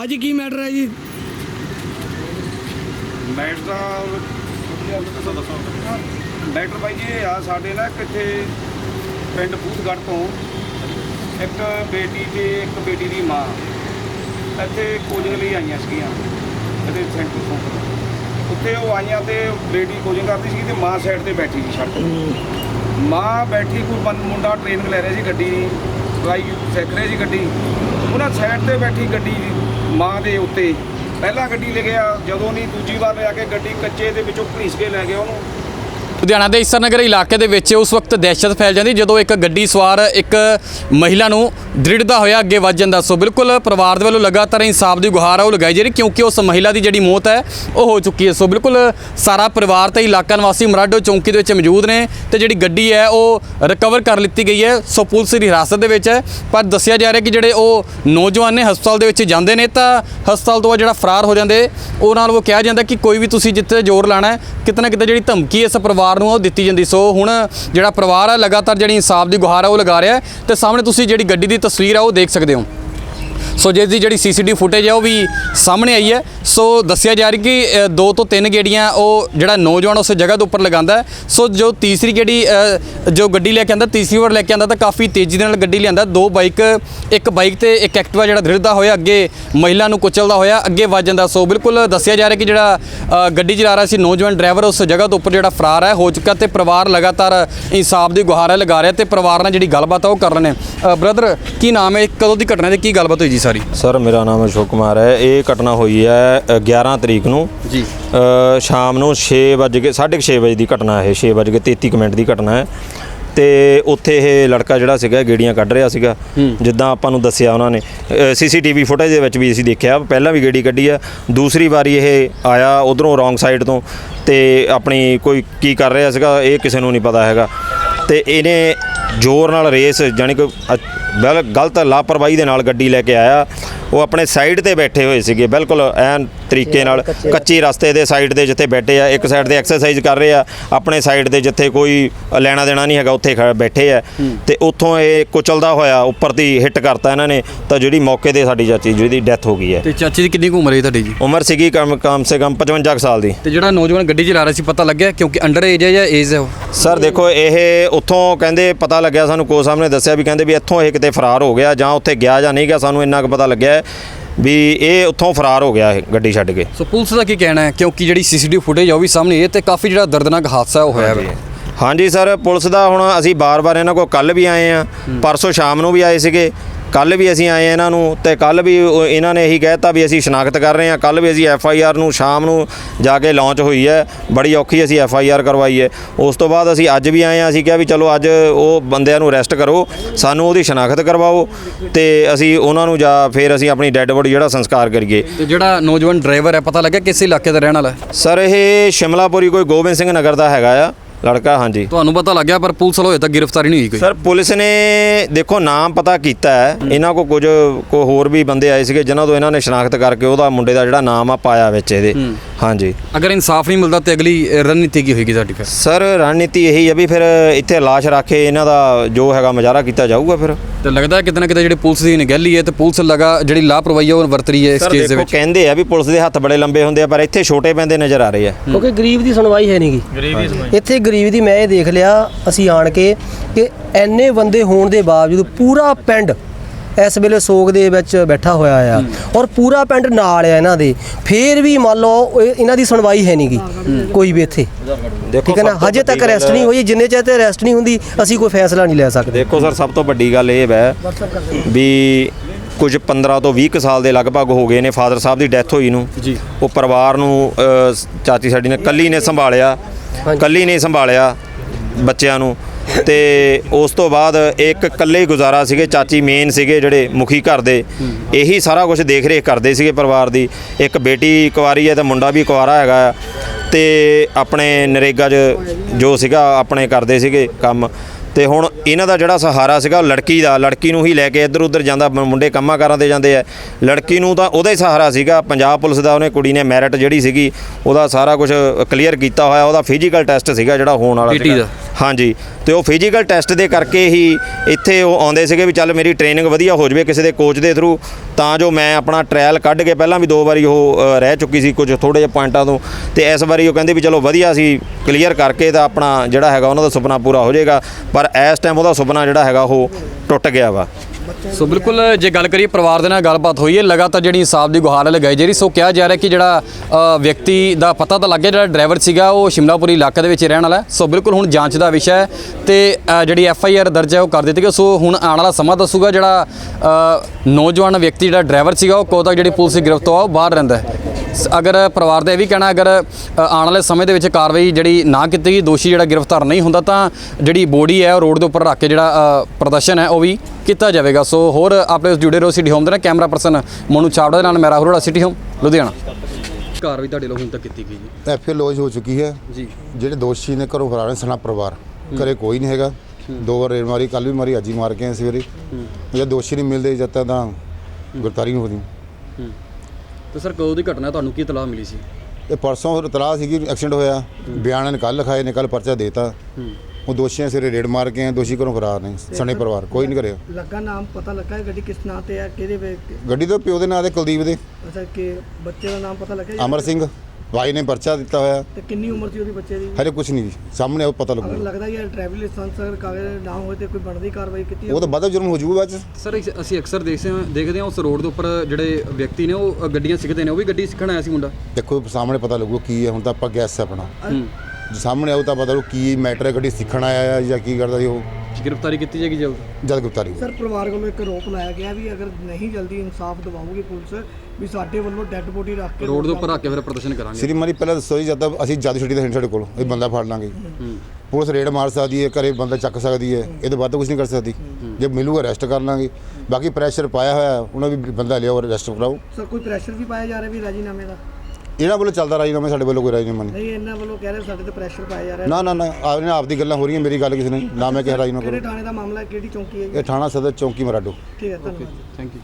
ਬਾਜੀ ਕੀ ਮੈਟਰ ਹੈ ਜੀ? ਮੈਟਰ ਦਾ ਦੱਸੋ ਦੱਸੋ ਮੈਟਰ ਬਾਈ ਜੀ, ਇਹ ਆ ਸਾਡੇ ਨਾ ਕਿੱਥੇ ਪਿੰਡ ਬੂਥਗੜ੍ਹ ਤੋਂ ਇੱਕ ਬੇਟੀ ਤੇ ਇੱਕ ਬੇਟੀ ਦੀ ਮਾਂ ਇੱਥੇ ਕੋਚਿੰਗ ਲਈ ਆਈਆਂ ਸੀਗੀਆਂ ਇਹਦੇ ਸੈਂਟਰ ਤੋਂ। ਉੱਥੇ ਉਹ ਆਈਆਂ ਤੇ ਬੇਟੀ ਕੋਚਿੰਗ ਕਰਦੀ ਸੀ ਤੇ ਮਾਂ ਸਾਈਡ ਤੇ ਬੈਠੀ ਸੀ ਛੱਡ ਤੇ। ਮਾਂ ਬੈਠੀ, ਕੋਈ ਬੰ- ਮੁੰਡਾ ਟ੍ਰੇਨਿੰਗ ਲੈ ਰਿਹਾ ਸੀ ਗੱਡੀ ਦੀ ਚਲਾਈ ਸਿੱਖ ਰਿਹਾ ਸੀ ਗੱਡੀ। ਉਹਨਾਂ ਸਾਈਡ ਤੇ ਬੈਠੀ ਗੱਡੀ ਮਾਂ ਦੇ ਉੱਤੇ। ਪਹਿਲਾਂ ਗੱਡੀ ਲੈ ਗਿਆ, ਜਦੋਂ ਨਹੀਂ ਦੂਜੀ ਵਾਰ ਲਿਆ ਕੇ ਗੱਡੀ ਕੱਚੇ ਦੇ ਵਿੱਚੋਂ ਘੜੀਸ ਕੇ ਲੈ ਗਿਆ ਉਹਨੂੰ। ਲੁਧਿਆਣਾ ਦੇ ਇਸਰ ਨਗਰ ਇਲਾਕੇ ਦੇ ਵਿੱਚ ਉਸ ਵਕਤ ਦਹਿਸ਼ਤ ਫੈਲ ਜਾਂਦੀ ਜਦੋਂ ਇੱਕ ਗੱਡੀ ਸਵਾਰ ਇੱਕ ਮਹਿਲਾ ਨੂੰ ਦ੍ਰਿੜਦਾ ਹੋਇਆ ਅੱਗੇ ਵੱਜ ਜਾਂਦਾ। ਸੋ ਬਿਲਕੁਲ ਪਰਿਵਾਰ ਦੇ ਵੱਲੋਂ ਲਗਾਤਾਰ ਇਨਸਾਫ ਦੀ ਗੁਹਾਰ ਆ, ਉਹ ਲਗਾਈ ਜਾ ਰਹੀ ਕਿਉਂਕਿ ਉਸ ਮਹਿਲਾ ਦੀ ਜਿਹੜੀ ਮੌਤ ਹੈ, ਉਹ ਹੋ ਚੁੱਕੀ ਹੈ। ਸੋ ਬਿਲਕੁਲ ਸਾਰਾ ਪਰਿਵਾਰ ਤੇ ਇਲਾਕਾ ਨਿਵਾਸੀ ਮਰਾਡੋ ਚੌਂਕੀ ਦੇ ਵਿੱਚ ਮੌਜੂਦ ਨੇ ਤੇ ਜਿਹੜੀ ਗੱਡੀ ਹੈ, ਉਹ ਰਿਕਵਰ ਕਰ ਲਿੱਤੀ ਗਈ ਹੈ। ਸੋ ਪੁਲਿਸ ਦੀ ਹਿਰਾਸਤ ਦੇ ਵਿੱਚ ਹੈ। ਪਰ ਦੱਸਿਆ ਜਾ ਰਿਹਾ ਕਿ ਜਿਹੜੇ ਉਹ ਨੌਜਵਾਨ ਨੇ ਹਸਪਤਾਲ ਦੇ ਵਿੱਚ ਜਾਂਦੇ ਨੇ ਤਾਂ ਹਸਪਤਾਲ ਤੋਂ ਬਾਅਦ ਜਿਹੜਾ ਫਰਾਰ ਹੋ ਜਾਂਦੇ, ਉਹ ਨਾਲ ਉਹ ਕਿਹਾ ਜਾਂਦਾ ਕਿ ਕੋਈ ਵੀ ਤੁਸੀਂ ਜਿੱਥੇ ਜ਼ੋਰ ਲਾਣਾ ਹੈ, ਕਿਤੇ ਨਾ ਕਿਤੇ ਜਿਹੜੀ ਧਮਕੀ ਇਸ ਪਰਿਵਾਰ ਨੂੰ ਉਹ ਦਿੱਤੀ ਜਾਂਦੀ। ਸੋ ਹੁਣ ਜਿਹੜਾ ਪਰਿਵਾਰ ਹੈ, ਲਗਾਤਾਰ ਜਿਹੜੀ ਇਨਸਾਫ ਦੀ ਗੁਹਾਰ ਹੈ, ਉਹ ਲਗਾ ਰਿਹਾ ਹੈ। ਤੇ ਸਾਹਮਣੇ ਤੁਸੀਂ ਜਿਹੜੀ ਗੱਡੀ ਦੀ ਤਸਵੀਰ ਹੈ, ਉਹ ਦੇਖ ਸਕਦੇ ਹੋ। ਸੋ ਜਿਸ ਦੀ ਜਿਹੜੀ ਸੀਸੀਟੀਵੀ ਫੁਟੇਜ ਹੈ ਉਹ ਵੀ ਸਾਹਮਣੇ ਆਈ ਹੈ। ਸੋ ਦੱਸਿਆ ਜਾ ਰਿਹਾ ਕਿ ਦੋ ਤੋਂ ਤਿੰਨ ਗੇੜੀਆਂ ਉਹ ਜਿਹੜਾ ਨੌਜਵਾਨ ਉਸ ਜਗ੍ਹਾ ਦੇ ਉੱਪਰ ਲਗਾਉਂਦਾ ਸੋ ਜੋ ਤੀਸਰੀ ਗੇੜੀ ਜੋ ਗੱਡੀ ਲੈ ਕੇ ਆਂਦਾ ਤੀਸਰੀ ਵਾਰ ਲੈ ਕੇ ਆਂਦਾ ਤਾਂ ਕਾਫੀ ਤੇਜ਼ੀ ਦੇ ਨਾਲ ਗੱਡੀ ਲਿਆਂਦਾ। ਦੋ ਬਾਈਕ, ਇੱਕ ਬਾਈਕ ਤੇ ਇੱਕ ਐਕਟਿਵਾ ਜਿਹੜਾ ਧਿਰਦਾ ਹੋਇਆ, ਅੱਗੇ ਮਹਿਲਾ ਨੂੰ ਕੁਚਲਦਾ ਹੋਇਆ, ਅੱਗੇ ਵੱਜ ਜਾਂਦਾ। ਸੋ ਬਿਲਕੁਲ ਦੱਸਿਆ ਜਾ ਰਿਹਾ ਕਿ ਜਿਹੜਾ ਗੱਡੀ ਚਲਾ ਰਿਹਾ ਸੀ, ਨੌਜਵਾਨ ਡਰਾਈਵਰ ਉਸ ਜਗ੍ਹਾ ਤੋਂ ਉੱਪਰ ਜਿਹੜਾ ਫਰਾਰ ਹੈ, ਹੋ ਚੁੱਕਾ ਤੇ ਪਰਿਵਾਰ ਲਗਾਤਾਰ ਇਨਸਾਫ ਦੀ ਗੁਹਾਰ ਲਗਾ ਰਿਹਾ ਤੇ ਪਰਿਵਾਰ ਨਾਲ ਜਿਹੜੀ ਗੱਲਬਾਤ ਆ ਉਹ ਕਰ ਰਹੇ ਨੇ। ਬ੍ਰਦਰ, ਕੀ ਨਾਮ ਹੈ? ਕਦੋਂ ਦੀ ਘਟਨਾ ਤੇ ਕੀ ਗੱਲਬਾਤ ਹੋਈ ਜੀ ਸਰ? ਸਰ? ਮੇਰਾ ਨਾਮ ਅਸ਼ੋਕ ਕੁਮਾਰ ਹੈ। ਇਹ ਘਟਨਾ ਹੋਈ ਹੈ ਅ, 11 ਤਰੀਕ ਨੂੰ। ਜੀ। ਅ, ਸ਼ਾਮ ਨੂੰ 6 ਵਜੇ 6:30 ਵਜੇ ਦੀ ਘਟਨਾ ਹੈ। 6 ਵਜੇ 33 ਕੁ ਮਿੰਟ ਦੀ ਘਟਨਾ ਹੈ। ਤੇ ਉੱਥੇ ਇਹ ਲੜਕਾ ਜਿਹੜਾ ਸੀਗਾ ਗੇੜੀਆਂ ਕੱਢ ਰਿਹਾ ਸੀਗਾ। ਜਿੱਦਾਂ ਆਪਾਂ ਨੂੰ ਦੱਸਿਆ ਉਹਨਾਂ ਨੇ। ਸੀਸੀਟੀਵੀ ਫੁਟੇਜ ਦੇ ਵਿੱਚ ਵੀ ਅਸੀਂ ਦੇਖਿਆ ਪਹਿਲਾਂ ਵੀ ਗੇੜੀ ਕੱਢੀ ਆ ਦੂਸਰੀ ਵਾਰੀ ਇਹ ਆਇਆ ਉਧਰੋਂ ਰੋਂਗ ਸਾਈਡ ਤੋਂ। ਤੇ ਆਪਣੀ ਕੋਈ ਕੀ ਕਰ ਰਿਹਾ ਸੀਗਾ ਇਹ ਕਿਸੇ ਨੂੰ ਨਹੀਂ ਪਤਾ ਹੈਗਾ। ਤੇ ਇਹਨੇ ਜ਼ੋਰ ਨਾਲ ਰੇਸ ਜਾਣੀ ਕਿ ਅ- ਬਿਲ ਗਲਤ ਲਾਪਰਵਾਹੀ ਦੇ ਨਾਲ ਗੱਡੀ ਲੈ ਕੇ ਆਇਆ। ਉਹ ਆਪਣੇ ਸਾਈਡ ਤੇ ਬੈਠੇ ਹੋਏ ਸੀਗੇ। ਬਿਲਕੁਲ ਐਨ ਤਰੀਕੇ ਨਾਲ ਕੱਚੀ ਰਸਤੇ। ਦੇ ਸਾਈਡ ਤੇ ਜਿੱਥੇ ਬੈਠੇ ਆ ਇੱਕ ਸਾਈਡ ਤੇ ਐਕਸਰਸਾਈਜ਼ ਕਰ ਰਹੇ ਆ ਆਪਣੇ ਸਾਈਡ ਤੇ ਜਿੱਥੇ ਕੋਈ ਲੈਣਾ ਦੇਣਾ ਨਹੀਂ ਹੈਗਾ ਉੱਥੇ ਖ- ਬੈਠੇ ਆ। ਤੇ ਉੱਥੋਂ ਇਹ ਕੁਚਲਦਾ ਹੋਇਆ ਉੱਪਰ ਦੀ ਹਿੱਟ ਕਰਤਾ ਇਹਨਾਂ ਨੇ ਤਾਂ ਜਿਹੜੀ ਮੌਕੇ ਤੇ ਸਾਡੀ ਚਾਚੀ ਜਿਹਦੀ ਡੈਥ ਹੋ ਗਈ ਹੈ। ਤੇ ਚਾਚੀ ਦੀ ਕਿੰਨੀ ਕੁ ਉਮਰ ਹੈ ਤੁਹਾਡੀ ਜੀ? ਉਮਰ ਸੀਗੀ ਕਮ ਕਮ ਸੇ ਕਮ 55 ਕੁ ਸਾਲ ਦੀ। ਤੇ ਜਿਹੜਾ ਨੌਜਵਾਨ ਗੱਡੀ ਚਲਾ ਰਿਹਾ ਸੀ ਪਤਾ ਲੱਗਿਆ ਕਿਉਂਕਿ ਅੰਡਰ ਏਜ ਹੈ ਜਾਂ ਏਜ ਹੈ ਉਹ? ਸਰ ਦੇਖੋ ਇਹ ਉੱਥੋਂ ਕਹਿੰਦੇ ਪਤਾ ਲੱਗਿਆ ਸਾਨੂੰ ਕੋ ਸਾਹਮਣੇ ਦੱਸਿਆ ਵੀ ਕਹਿੰਦੇ ਵੀ ਇੱਥੋਂ ਇਹ ਕਿਤੇ ਫਰਾਰ ਹੋ ਗਿਆ ਜਾਂ ਉੱਥੇ ਗਿਆ ਜਾਂ ਨਹੀਂ ਗਿਆ ਸਾਨੂੰ ਇੰਨਾ ਕੁ ਪਤਾ ਲੱਗਿਆ ਵੀ ਇਹ ਉੱਥੋਂ ਫਰਾਰ ਹੋ ਗਿਆ ਇਹ ਗੱਡੀ ਛੱਡ ਕੇ। ਸੋ ਪੁਲਿਸ ਦਾ ਕੀ ਕਹਿਣਾ ਹੈ? ਕਿਉਂਕਿ ਜਿਹੜੀ ਸੀਸੀਟੀਵੀ ਫੁਟੇਜ ਆ ਉਹ ਵੀ ਸਾਹਮਣੇ ਹੈ ਤੇ ਕਾਫੀ ਜਿਹੜਾ ਦਰਦਨਾਕ ਹਾਦਸਾ ਉਹ ਹੋਇਆ ਹੈ ਹਾਂਜੀ ਸਰ ਪੁਲਿਸ ਦਾ ਹੁਣ ਅਸੀਂ ਬਾਰ-ਬਾਰ ਇਹਨਾਂ ਕੋਲ ਕੱਲ ਵੀ ਆਏ ਆ ਪਰਸੋਂ ਸ਼ਾਮ ਨੂੰ ਵੀ ਆਏ ਸੀਗੇ। ਕੱਲ ਵੀ ਅਸੀਂ ਆਏ ਆ ਇਹਨਾਂ ਨੂੰ ਤੇ ਕੱਲ ਵੀ ਇਹਨਾਂ ਨੇ ਇਹੀ ਕਹਿਤਾ ਵੀ ਅਸੀਂ ਸ਼ਨਾਖਤ ਕਰ ਰਹੇ ਆ ਕੱਲ ਵੀ ਅਸੀਂ ਐਫ ਆਈ ਆਰ ਨੂੰ ਸ਼ਾਮ ਨੂੰ ਜਾ ਕੇ ਲਾਂਚ ਹੋਈ ਹੈ। ਬੜੀ ਔਖੀ ਅਸੀਂ ਐਫ ਆਈ ਆਰ ਕਰਵਾਈ ਹੈ। ਉਸ ਤੋਂ ਬਾਅਦ ਅਸੀਂ ਅੱਜ ਵੀ ਆਏ ਆ ਅਸੀਂ ਕਿਹਾ ਵੀ ਚਲੋ ਅੱਜ ਉਹ ਬੰਦਿਆਂ ਨੂੰ ਅਰੈਸਟ ਕਰੋ। ਸਾਨੂੰ ਉਹਦੀ ਸ਼ਨਾਖਤ ਕਰਵਾਓ ਤੇ ਅਸੀਂ ਉਹਨਾਂ ਨੂੰ ਜਾ ਫਿਰ ਅਸੀਂ ਆਪਣੀ ਡੈੱਡ ਬੋਡੀ ਜਿਹੜਾ ਸੰਸਕਾਰ ਕਰੀਏ। ਤੇ ਜਿਹੜਾ ਨੌਜਵਾਨ ਡਰਾਈਵਰ ਹੈ ਪਤਾ ਲੱਗਿਆ ਕਿਸ ਇਲਾਕੇ ਦਾ ਰਹਿਣ ਵਾਲਾ ਹੈ? ਸਰ ਇਹ ਸ਼ਿਮਲਾਪੁਰੀ ਕੋਈ ਗੋਬਿੰਦ ਸਿੰਘ ਨਗਰ ਦਾ ਹੈਗਾ ਆ। ਲੜਕਾ ਹਾਂਜੀ। ਤੁਹਾਨੂੰ ਪਤਾ ਲੱਗਿਆ ਪਰ ਪੁਲਿਸ ਵੱਲੋਂ ਤੱਕ ਗ੍ਰਿਫਤਾਰੀ ਨਹੀਂ ਹੋਈ ਕੋਈ। ਸਰ ਪੁਲਿਸ ਨੇ ਦੇਖੋ ਨਾਮ ਪਤਾ ਕੀਤਾ ਹੈ। ਇਹਨਾਂ ਕੋ ਕੁਝ ਕੋ ਹੋਰ ਵੀ ਬੰਦੇ ਆਏ ਸੀਗੇ ਜਿਨ੍ਹਾਂ ਤੋਂ ਇਹਨਾਂ ਨੇ ਸ਼ਨਾਖਤ ਕਰਕੇ ਉਹਦਾ ਮੁੰਡੇ ਦਾ ਜਿਹੜਾ ਨਾਮ ਆ ਪਾਇਆ ਵਿੱਚ ਇਹਦੇ। ਹਾਂਜੀ। ਅਗਰ ਇਨਸਾਫ ਨਹੀਂ ਮਿਲਦਾ ਤੇ ਅਗਲੀ ਰਣਨੀਤੀ ਕੀ ਹੋਏਗੀ ਤੁਹਾਡੀ ਫਿਰ? ਸਰ ਰਣਨੀਤੀ ਇਹੀ ਹੈ ਵੀ ਫਿਰ ਇੱਥੇ ਲਾਸ਼ ਰੱਖ ਕੇ ਇਹਨਾਂ ਦਾ ਜੋ ਹੈਗਾ ਮੁਜ਼ਾਹਰਾ ਕੀਤਾ ਜਾਊਗਾ ਫਿਰ। ਤੇ ਲੱਗਦਾ ਹੈ ਕਿਤੇ ਨਾ ਕਿਤੇ ਜਿਹੜੀ ਪੁਲਿਸ ਦੀ ਨਿਗਹਿਲੀ ਹੈ ਤੇ ਪੁਲਿਸ ਲਗਾ ਜਿਹੜੀ ਲਾਪਰਵਾਹੀ ਹੈ ਉਹ ਵਰਤ ਰਹੀ ਹੈ ਇਸ ਸਰ ਕੇਸ ਦੇ ਦੇਖੋ ਵਿੱਚ। ਕਹਿੰਦੇ ਆ ਵੀ ਪੁਲਿਸ ਦੇ ਹੱਥ ਬੜੇ ਲੰਬੇ ਹੁੰਦੇ ਆ ਪਰ ਇੱਥੇ ਛੋਟੇ ਪੈਂਦੇ ਨਜ਼ਰ ਆ ਰਹੇ ਆ। ਕਿਉਂਕਿ ਗਰੀਬ ਦੀ ਸੁਣਵਾਈ ਹੈ ਨਹੀਂਗੀ ਗਰੀਬ ਦੀ ਸੁਣਵਾਈ। ਇੱਥੇ ਗਰੀਬ ਦੀ ਮੈਂ ਇਹ ਦੇਖ ਲਿਆ ਅਸੀਂ ਆਣ ਕੇ ਕਿ ਐਨੇ ਬੰਦੇ ਹੋਣ ਦੇ ਬਾਵਜੂਦ ਪੂਰਾ ਪਿੰਡ ਇਸ ਵੇਲੇ ਸੋਗ ਦੇ ਵਿੱਚ ਬੈਠਾ ਹੋਇਆ ਆ। ਔਰ ਪੂਰਾ ਪਿੰਡ ਨਾਲ ਆ ਇਹਨਾਂ ਦੇ। ਫੇਰ ਵੀ ਮੰਨ ਲਓ ਇਹ- ਇਹਨਾਂ ਦੀ ਸੁਣਵਾਈ ਹੈ ਨਹੀਂਗੀ ਕੋਈ ਵੀ ਇੱਥੇ। ਠੀਕ ਹੈ ਨਾ? ਸਭ ਤੋਂ ਹਜੇ ਤੱਕ ਵੱਡੀ ਅਰੈਸਟ ਗੱਲ- ਨਹੀਂ ਹੋਈ ਜਿੰਨੇ ਚਿਰ ਤੇ ਅਰੈਸਟ ਨਹੀਂ ਹੁੰਦੀ ਅਸੀਂ ਕੋਈ ਫੈਸਲਾ ਨਹੀਂ ਲੈ ਸਕਦੇ। ਦੇਖੋ ਸਰ ਸਭ ਤੋਂ ਵੱਡੀ ਗੱਲ ਇਹ ਹੈ ਵੀ ਕੁਝ 15 ਤੋਂ 20 ਕੁ ਸਾਲ ਦੇ ਲਗਭਗ ਹੋ ਗਏ ਨੇ ਫਾਦਰ ਸਾਹਿਬ ਦੀ ਡੈਥ ਹੋਈ ਨੂੰ। ਜੀ। ਉਹ ਪਰਿਵਾਰ ਨੂੰ ਅ, ਚਾਚੀ ਸਾਡੀ ਨੇ ਕੱਲੀ ਨੇ ਸੰਭਾਲਿਆ। ਕੱਲੀ ਨੇ ਸੰਭਾਲਿਆ। ਬੱਚਿਆਂ ਨੂੰ। ਤੇ ਉਸ ਤੋਂ ਬਾਅਦ ਇੱਕ ਇਕੱਲੇ ਹੀ ਗੁਜ਼ਾਰਾ ਸੀਗੇ, ਚਾਚੀ ਮੇਨ ਸੀਗੇ ਜਿਹੜੇ ਮੁਖੀ ਘਰ ਦੇ। ਇਹੀ ਸਾਰਾ ਕੁਝ ਦੇਖ ਰੇਖ ਕਰਦੇ ਸੀਗੇ ਪਰਿਵਾਰ ਦੀ। ਇੱਕ ਬੇਟੀ ਕੁਆਰੀ ਹੈ ਤੇ ਮੁੰਡਾ ਵੀ ਕੁਆਰਾ ਹੈਗਾ ਆ। ਤੇ ਆਪਣੇ ਨਰੇਗਾ 'ਚ ਜੋ ਸੀਗਾ, ਆਪਣੇ ਕਰਦੇ ਸੀਗੇ ਕੰਮ। ਤੇ ਹੁਣ ਇਹਨਾਂ ਦਾ ਜਿਹੜਾ ਸਹਾਰਾ ਸੀਗਾ ਉਹ ਲੜਕੀ ਦਾ ਲੜਕੀ ਨੂੰ ਹੀ ਲੈ ਕੇ ਇੱਧਰ ਉੱਧਰ ਜਾਂਦਾ ਮੁੰਡੇ ਕੰਮਾਂ ਕਾਰਾਂ ਤੇ ਜਾਂਦੇ ਆ। ਲੜਕੀ ਨੂੰ ਤਾਂ ਉਹਦਾ ਹੀ ਸਹਾਰਾ ਸੀਗਾ ਪੰਜਾਬ ਪੁਲਿਸ ਦਾ ਉਹਨੇ ਕੁੜੀ ਨੇ ਮੈਰਿਟ ਜਿਹੜੀ ਸੀਗੀ ਉਹਦਾ ਸਾਰਾ ਕੁਝ ਕਲੀਅਰ ਕੀਤਾ ਹੋਇਆ ਉਹਦਾ ਫਿਜ਼ੀਕਲ ਟੈਸਟ ਸੀਗਾ ਜਿਹੜਾ ਹੋਣ ਵਾਲਾ ਸੀਗਾ। ਦਾ। ਹਾਂਜੀ ਤੇ ਉਹ ਫਿਜ਼ੀਕਲ ਟੈਸਟ ਦੇ ਕਰਕੇ ਹੀ ਇੱਥੇ ਉਹ ਆਉਂਦੇ ਸੀਗੇ ਵੀ ਚੱਲ ਮੇਰੀ ਟ੍ਰੇਨਿੰਗ ਵਧੀਆ ਹੋ ਜਵੇ ਕਿਸੇ ਦੇ ਕੋਚ ਦੇ ਥਰੂ ਤਾਂ ਜੋ ਮੈਂ ਆਪਣਾ ਟ੍ਰਾਇਲ ਕੱਢ ਕੇ ਪਹਿਲਾਂ ਵੀ ਦੋ ਵਾਰੀ ਉਹ ਰਹਿ ਚੁੱਕੀ ਸੀ ਕੁਝ ਥੋੜੇ ਜਿਹੇ ਪੁਆਇੰਟਾਂ ਤੋਂ। ਤੇ ਇਸ ਵਾਰੀ ਉਹ ਕਹਿੰਦੇ ਵੀ ਚਲੋ ਵਧੀਆ ਸੀ ਕਲੀਅਰ ਕਰਕੇ ਤਾਂ ਆਪਣਾ ਜਿਹੜਾ ਹੈਗਾ ਉਹਨਾਂ ਦਾ ਸੁਪਨਾ ਪੂਰਾ ਹੋ ਜਾਏਗਾ। ਪਰ ਇਸ ਟਾਈਮ ਉਹਦਾ ਸੁਪਨਾ ਜਿਹੜਾ ਹੈਗਾ ਉਹ ਟੁੱਟ ਗਿਆ ਵਾ। ਸੋ ਬਿਲਕੁਲ ਜੇ ਗੱਲ ਕਰੀਏ ਪਰਿਵਾਰ ਦੇ ਨਾਲ ਗੱਲਬਾਤ ਹੋਈ ਹੈ, ਲਗਾਤਾਰ ਜਿਹੜੀ ਇਨਸਾਫ ਦੀ ਗੁਹਾਰ ਲਗਾਈ ਜਾ ਰਹੀ ਸੋ ਕਿਹਾ ਜਾ ਰਿਹਾ ਕਿ ਜਿਹੜਾ ਵਿਅਕਤੀ ਦਾ ਪਤਾ ਤਾਂ ਲੱਗ ਗਿਆ, ਜਿਹੜਾ ਡਰਾਈਵਰ ਸੀਗਾ, ਉਹ ਸ਼ਿਮਲਾਪੁਰੀ ਇਲਾਕੇ ਦੇ ਵਿੱਚ ਰਹਿਣ ਵਾਲਾ ਸੋ ਬਿਲਕੁਲ ਹੁਣ ਜਾਂਚ ਦਾ ਵਿਸ਼ਾ ਹੈ ਤੇ ਜਿਹੜੀ ਐਫ ਆਈ ਆਰ ਦਰਜ ਹੈ ਉਹ ਕਰ ਦਿੱਤੀ ਗਈ। ਸੋ ਹੁਣ ਆਉਣ ਵਾਲਾ ਸਮਾਂ ਦੱਸੂਗਾ ਜਿਹੜਾ ਨੌਜਵਾਨ ਵਿਅਕਤੀ ਜਿਹੜਾ ਡਰਾਈਵਰ ਸੀਗਾ, ਉਹ ਕਦੋਂ ਤੱਕ ਜਿਹੜੀ ਪੁਲਿਸ ਦੀ ਗ੍ਰਿਫਤ ਤੋਂ ਆ ਉਹ ਬਾਹਰ ਰਹਿੰਦਾ ਹੈ। ਅਗਰ ਪਰਿਵਾਰ ਦਾ ਇਹ ਵੀ ਕਹਿਣਾ ਅਗਰ ਆਉਣ ਵਾਲੇ ਸਮੇਂ ਦੇ ਵਿੱਚ ਕਾਰਵਾਈ ਜਿਹੜੀ ਨਾ ਕੀਤੀ ਗਈ ਦੋਸ਼ੀ ਜਿਹੜਾ ਗ੍ਰਿਫਤਾਰ ਨਹੀਂ ਹੁੰਦਾ ਤਾਂ ਜਿਹੜੀ ਬੋਡੀ ਹੈ ਉਹ ਰੋਡ ਦੇ ਉੱਪਰ ਰੱਖ ਕੇ ਜਿਹੜਾ ਪ੍ਰਦਰਸ਼ਨ ਹੈ ਉਹ ਵੀ ਕੀਤਾ ਜਾਵੇਗਾ। ਸੋ ਹੋਰ ਆਪਣੇ ਜੁੜੇ ਰਹੋ ਸਿਟੀ ਹੋਮ ਦੇ ਨਾਲ ਕੈਮਰਾ ਪਰਸਨ ਮੋਨੂ ਚਾਵੜਾ ਦੇ ਨਾਲ ਮੈਂ ਰਾਹੁਲ ਰੋੜਾ ਸਿਟੀ ਹੋਮ ਲੁਧਿਆਣਾ। ਕਾਰਵਾਈ ਤੁਹਾਡੇ ਲੋਕ ਹੁਣ ਤੱਕ ਕੀਤੀ ਗਈ ਜੀ? ਐਫਏ ਲੌਜ ਹੋ ਚੁੱਕੀ ਹੈ। ਜੀ। ਜਿਹੜੇ ਦੋਸ਼ੀ ਨੇ ਘਰੋਂ ਫਰਾਰ ਨੇ ਸਣਾ ਪਰਿਵਾਰ। ਘਰੇ ਕੋਈ ਨਹੀਂ ਹੈਗਾ। ਦੋ ਵਾਰ ਰੇਡ ਮਾਰੀ ਕੱਲ ਵੀ ਮਾਰੀ ਅੱਜ ਹੀ ਮਾਰ ਕੇ ਆਏ ਸਵੇਰੇ। ਜੇ ਦੋਸ਼ੀ ਨਹੀਂ ਮਿਲਦੇ ਜਦ ਤੱਕ ਤਾਂ ਗ੍ਰਿਫਤਾਰੀ ਨਹੀਂ ਹੋਣੀ ਤੇ ਸਰ ਕਦੋਂ ਦੀ ਘਟਨਾ ਤੁਹਾਨੂੰ ਕੀ ਇਤਲਾਹ ਮਿਲੀ ਸੀ? ਇਹ ਪਰਸੋਂ ਇਤਲਾਹ ਸੀਗੀ ਐਕਸੀਡੈਂਟ ਹੋਇਆ। ਬਿਆਨ ਨੇ ਕੱਲ ਲਿਖਾਏ ਨੇ ਕੱਲ ਪਰਚਾ ਦੇਤਾ। ਉਹ ਦੋਸ਼ੀਆਂ ਸਿਰੇ ਰੇਡ ਮਾਰ ਕੇ ਆਏ ਦੋਸ਼ੀ ਘਰੋਂ ਫਰਾਰ ਨੇ ਸਣੇ ਪਰਿਵਾਰ ਕੋਈ ਨਹੀਂ ਕਰਿਆ। ਲੱਗਾ ਨਾਮ ਪਤਾ ਲੱਗਾ ਹੈ ਗੱਡੀ ਕਿਸ ਨਾਂ ਤੇ ਹੈ ਕਿਹਦੇ ਵੇ ਗੱਡੀ ਤੋਂ ਪਿਓ ਦੇ ਨਾਂ ਤੇ ਕੁਲਦੀਪ ਦੇ। ਅੱਛਾ ਕਿ ਬੱਚੇ ਦਾ ਨਾਮ ਪਤਾ ਲੱਗਾ ਜੀ? ਅਮਰ ਸਿੰਘ। ਭਾਈ ਨੇ ਪਰਚਾ ਦਿੱਤਾ ਹੋਇਆ। ਤੇ ਕਿੰਨੀ ਉਮਰ ਸੀ ਉਹਦੀ ਬੱਚੇ ਦੀ? ਹਰੇ ਕੁਝ ਨਹੀਂ ਜੀ ਸਾਹਮਣੇ ਆਓ ਪਤਾ ਅਗਰ ਲੱਗੂਗਾ ਲੱਗਦਾ ਯਾਰ ਡਰਾਈਵਰ ਲਾਇਸੈਂਸ ਅਗਰ ਕਾਗਜ਼ ਨਾ ਹੋਏ ਤੇ ਕੋਈ ਬਣਦੀ ਕਾਰਵਾਈ ਕੀਤੀ ਉਹ ਤਾਂ ਬਾਅਦ ਜੁਰਮ ਹੋ ਜਾਊਗਾ ਬਾਅਦ ਚ। ਸਰ ਅਸੀਂ ਅਕਸਰ ਦੇਖਦੇ ਹਾਂ ਦੇਖਦੇ ਹਾਂ ਉਸ ਰੋਡ ਦੇ ਉੱਪਰ ਜਿਹੜੇ ਵਿਅਕਤੀ ਨੇ ਉਹ ਗੱਡੀਆਂ ਸਿੱਖਦੇ ਨੇ ਉਹ ਵੀ ਗੱਡੀ ਸਿੱਖਣ ਆਇਆ ਸੀ ਮੁੰਡਾ? ਦੇਖੋ ਸਾਹਮਣੇ ਪਤਾ ਲੱਗੂਗਾ ਕੀ ਹੈ ਹੁਣ ਤਾਂ ਆਪਾਂ ਗੈਸ ਹੈ ਆਪਣਾ। ਜੇ ਸਾਹਮਣੇ ਆਊ ਤਾਂ ਪਤਾ ਲੱਗੂ ਕੀ ਮੈਟਰ ਹੈ ਗੱਡੀ ਸਿੱਖਣ ਆਇਆ ਹੈ ਜਾਂ ਕੀ ਕਰਦਾ ਸੀ ਉਹ। ਗ੍ਰਿਫਤਾਰੀ ਕੀਤੀ ਜਾਏਗੀ ਜਲਦ? ਜਦ ਗ੍ਰਿਫਤਾਰੀ ਸਰ ਪਰਿਵਾਰ ਵੱਲੋਂ ਇੱਕ ਰੋਪ ਲਾਇਆ ਗਿਆ ਵੀ ਅਗਰ ਨਹੀਂ ਜਲਦੀ ਇਨਸਾਫ ਦਿਵਾਓਗੇ ਪੁਲਿਸ ਵੀ ਸਾਡੇ ਵੱਲੋਂ ਡੈੱਡ ਬੋਡੀ ਰੱਖ ਕੇ ਰੋਡ ਦੇ ਉੱਪਰ ਰੱਖ ਕੇ ਫਿਰ ਪ੍ਰਦਰਸ਼ਨ ਕਰਾਂਗੇ। ਸ਼੍ਰੀਮਾਨੀ ਪਹਿਲਾਂ ਦੱਸੋ ਜੀ ਜਦ ਤੱਕ ਅਸੀਂ ਜਦ ਛੁੱਟੀ ਦਾ ਸਾਡੇ ਕੋਲ ਇਹ ਬੰਦਾ ਫੜ ਲਾਂਗੇ। ਪੁਲਿਸ ਰੇਡ ਮਾਰ ਸਕਦੀ ਹੈ ਘਰੇ ਬੰਦਾ ਚੱਕ ਸਕਦੀ ਹੈ ਇਹ ਤੋਂ ਵੱਧ ਕੁਝ ਨਹੀਂ ਕਰ ਸਕਦੀ। ਜੇ ਮਿਲੂਗਾ ਅਰੈਸਟ ਕਰ ਲਾਂਗੇ। ਬਾਕੀ ਪ੍ਰੈਸ਼ਰ ਪਾਇਆ ਹੋਇਆ ਉਹਨਾਂ ਵੀ ਬੰਦਾ ਲਿਆਓ ਅਰੈਸਟ ਕਰਾਓ। ਸਰ ਕੋਈ ਪ੍ਰੈਸ਼ਰ ਵੀ ਪਾਇਆ ਜਾ ਰਿਹਾ ਵੀ ਰਾਜੀਨਾਮੇ ਦਾ? ਇਹਨਾਂ ਵੱਲੋਂ ਚੱਲਦਾ ਰਾਜੀਨਾਮਾ ਸਾਡੇ ਵੱਲੋਂ ਕੋਈ ਰਾਜੀਨਾਮਾ ਨਹੀਂ। ਨਹੀਂ ਇਹਨਾਂ ਵੱਲੋਂ ਕਹਿ ਰਹੇ ਸਾਡੇ ਤੇ ਪ੍ਰੈਸ਼ਰ ਪਾਇਆ ਜਾ ਰਿਹਾ। ਨਾ ਨਾ ਨਾ ਆਪ ਨੇ ਆਪਦੀ ਗੱਲਾਂ ਹੋ ਰਹੀਆਂ ਮੇਰੀ ਗੱਲ ਕਿਸੇ ਨੇ ਨਾ ਮੈਂ ਕਿਹਾ ਰਾਜੀਨਾਮਾ ਕਿਹੜੇ ਕਰੋ। ਥਾਣੇ ਦਾ ਮਾਮਲਾ ਹੈ ਕਿਹੜੀ ਚੌਂਕੀ ਹੈ ਜੀ? ਇਹ ਥਾਣਾ ਸਦਰ ਚੌਂਕੀ ਮਰਾਡੋ। ਠੀਕ ਹੈ ਧੰਨਵਾਦ ਥੈਂਕ ਯੂ